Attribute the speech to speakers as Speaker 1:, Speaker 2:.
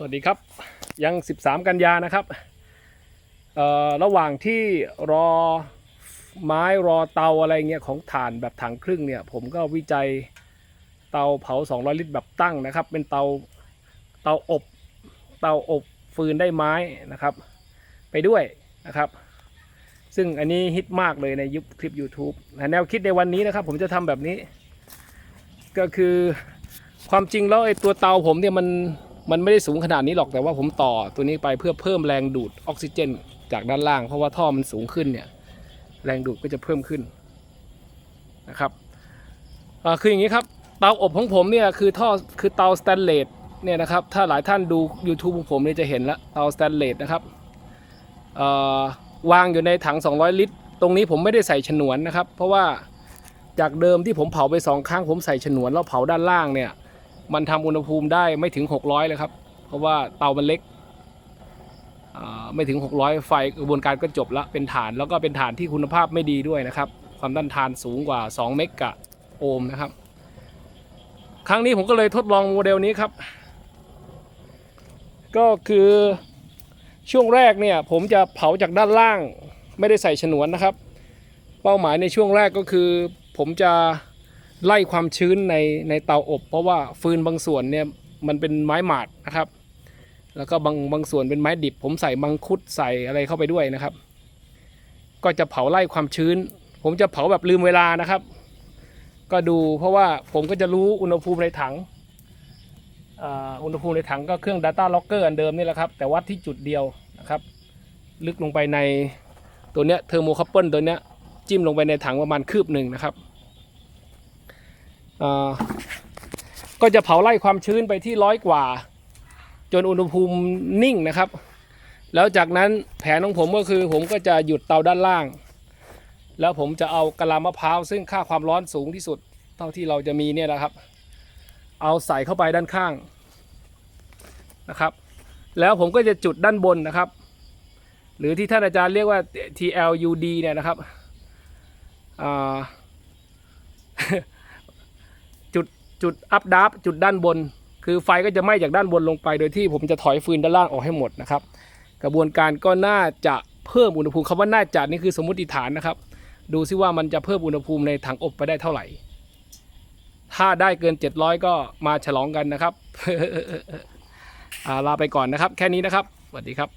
Speaker 1: สวัสดีครับยัง 13 กันยานะครับระหว่างที่รอไม้รอเตาอะไรเงี้ยของถ่านแบบถังครึ่งเนี่ยผมก็วิจัยเตาเผา 200 ลิตรแบบตั้งนะครับ เป็นเตาเตาอบเตาอบฟืนได้ไม้นะครับ ไปด้วยนะครับ ซึ่งอันนี้ฮิตมากเลยในยุคคลิป YouTube แนวคิดในวันนี้นะครับ ผมจะทำแบบนี้ ก็คือความจริงแล้วไอ้ตัวเตาผมเนี่ยมัน มันไม่ได้สูงขนาดนี้หรอกแต่ว่าผมต่อตัวนี้ไปเพื่อเพิ่มแรงดูดออกซิเจน จากด้านล่าง เพราะว่าท่อมันสูงขึ้นเนี่ยแรงดูดก็จะเพิ่มขึ้นนะครับคืออย่างนี้ครับเตาอบของผมเนี่ยคือท่อคือเตาสแตนเลสเนี่ยนะครับถ้าหลายท่านดู YouTube ของผมเนี่ยจะเห็นละเตาสแตนเลสนะครับวางอยู่ในถัง 200 ลิตร ตรงนี้ผมไม่ได้ใส่ฉนวนนะครับ เพราะว่าจากเดิมที่ผมเผาไปสองครั้งผมใส่ฉนวนแล้วเผาด้านล่างเนี่ย มันทำอุณหภูมิได้ไม่ถึง 600 เลยครับ เพราะว่าเตามันเล็กไม่ถึง 600 ไฟกระบวนการก็จบละเป็นฐานแล้วก็เป็นฐานที่คุณภาพไม่ดีด้วยนะครับ ความต้านทานสูงกว่า 2 เมกะโอห์มนะครับ ครั้งนี้ผมก็เลยทดลองโมเดลนี้ครับ ก็คือช่วงแรกเนี่ยผมจะเผาจากด้านล่าง ไม่ได้ใส่ฉนวนนะครับ เป้าหมายในช่วงแรกก็คือ ผมจะ ไล่ความชื้นในในเตาอบ เพราะว่าฟืนบางส่วนเนี่ยมันเป็นไม้หมาดนะครับ แล้วก็บางบางส่วนเป็นไม้ดิบ ผมใส่มังคุดใส่อะไรเข้าไปด้วยนะครับ ก็จะเผาไล่ความชื้น ผมจะเผาแบบลืมเวลานะครับ ก็ดูเพราะว่าผมก็จะรู้อุณหภูมิในถังอ่าอุณหภูมิในถังก็เครื่อง Data Logger อันเดิมนี่แหละครับแต่วัดที่จุดเดียวนะครับ ลึกลงไปในตัวเนี้ยเทอร์โมคัพเปิลตัวเนี้ยจิ้มลงไปในถังประมาณคืบหนึ่งนะครับ ก็จะเผาไล่ความชื้นไปที่ร้อยกว่า จนอุณหภูมินิ่งนะครับ แล้วจากนั้นแผนของผมก็คือผมก็จะหยุดเตาด้านล่าง แล้วผมจะเอากะลามะพร้าวซึ่งค่าความร้อนสูงที่สุด เท่าที่เราจะมีเนี่ยนะครับ เอาใส่เข้าไปด้านข้างนะครับ แล้วผมก็จะจุดด้านบนนะครับ หรือที่ท่านอาจารย์เรียกว่า TLUD เนี่ยนะครับอ่า จุดอัพดับจุดด้านบน คือไฟก็จะไหม้จากด้านบนลงไป โดยที่ผมจะถอยฟืนด้านล่างออกให้หมดนะครับ กระบวนการก็น่าจะเพิ่มอุณหภูมิคำว่าน่าจะนี่คือสมมติฐานนะครับ ดูซิว่ามันจะเพิ่มอุณหภูมิในถังอบไปได้เท่าไหร่ ถ้าได้เกิน 700 ก็มาฉลองกันนะครับลาไปก่อนนะครับ แค่นี้นะครับสวัสดีครับ